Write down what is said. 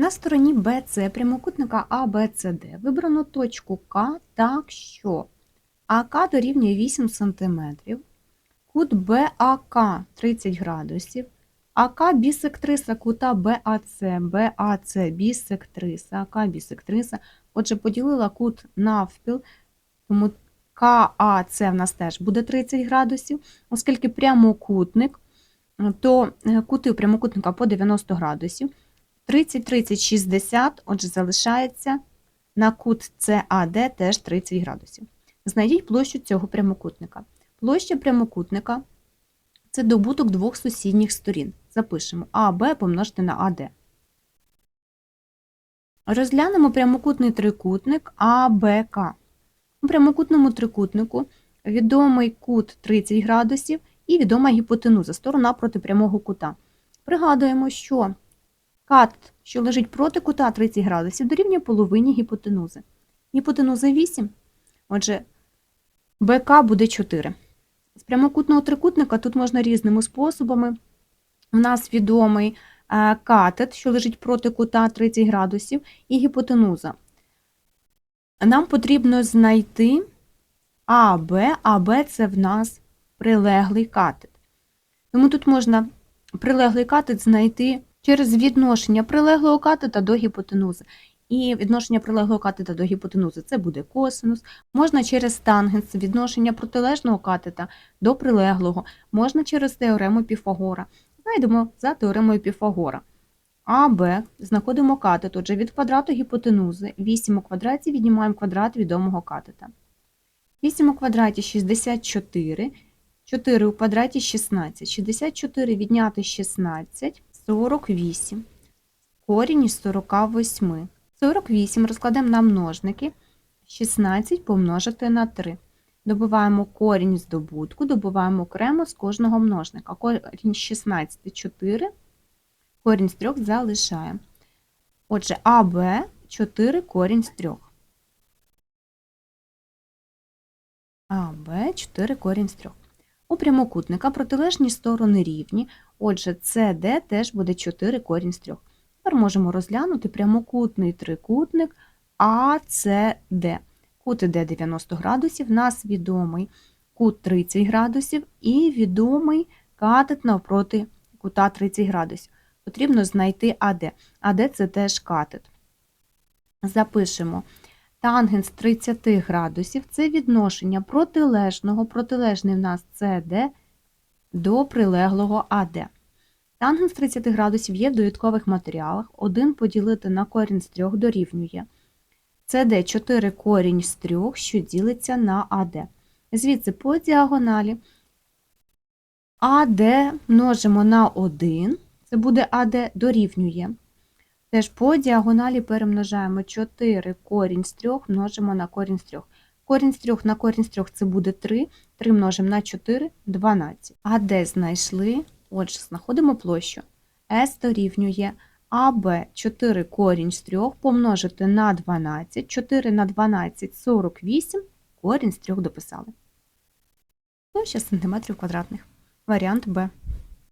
На стороні BC прямокутника ABCD вибрано точку К так, що АК дорівнює 8 см, кут БАК 30 градусів, АК бісектриса кута БАЦ, БАЦ бісектриса, АК бісектриса. Отже, поділила кут навпіл, тому КАЦ в нас теж буде 30 градусів, оскільки прямокутник, то е, кути у прямокутника по 90 градусів. 30, 30, 60, отже, залишається на кут CAD теж 30 градусів. Знайдіть площу цього прямокутника. Площа прямокутника – це добуток двох сусідніх сторін. Запишемо АБ помножити на АД. Розглянемо прямокутний трикутник АБК. У прямокутному трикутнику відомий кут 30 градусів і відома гіпотенуза, сторона проти прямого кута. Пригадуємо, що Кат, що лежить проти кута 30 градусів, дорівнює половині гіпотенузи. Гіпотенуза 8. Отже, БК буде 4. З прямокутного трикутника тут можна різними способами. У нас відомий е, катет, що лежить проти кута 30 градусів, і гіпотенуза. Нам потрібно знайти АБ, АБ це в нас прилеглий катет. Тому тут можна прилеглий катет знайти через відношення прилеглого катета до гіпотенузи. І відношення прилеглого катета до гіпотенузи це буде косинус. Можна через тангенс відношення протилежного катета до прилеглого, можна через теорему Піфагора. Знайдемо за теоремою Піфагора. А, Б, знаходимо катет, отже, від квадрату гіпотенузи 8 у квадраті віднімаємо квадрат відомого катета. 8 у квадраті 64, 4 у квадраті 16. 64 відняти 16 48. Корінь із 48. 48 розкладемо на множники. 16 помножити на 3. Добуваємо корінь з добутку, добуваємо окремо з кожного множника. Корінь з 16 – 4, корінь з 3 залишаємо. Отже, АБ 4 корінь з 3. АБ 4 корінь з 3. У прямокутника протилежні сторони рівні, отже, CD теж буде 4 корінь з 3. Тепер можемо розглянути прямокутний трикутник ACD. Кут іде 90 градусів, нас відомий кут 30 градусів і відомий катет навпроти кута 30 градусів. Потрібно знайти АД. АД це теж катет. Запишемо. Тангенс 30 градусів це відношення протилежного, протилежний в нас CD до прилеглого AD. Тангенс 30 градусів є в довідкових матеріалах. 1 поділити на корінь з 3 дорівнює. CD 4 корінь з 3, що ділиться на AD. Звідси по діагоналі AD множимо на 1, це буде AD дорівнює. Теж по діагоналі перемножаємо 4 корінь з 3 множимо на корінь з 3. Корінь з 3 на корінь з 3 це буде 3, 3 множимо на 4 – 12. А де знайшли? Отже, знаходимо площу. S дорівнює АБ 4 корінь з 3 помножити на 12, 4 на 12 – 48, корінь з 3 дописали. Площа сантиметрів квадратних. Варіант Б.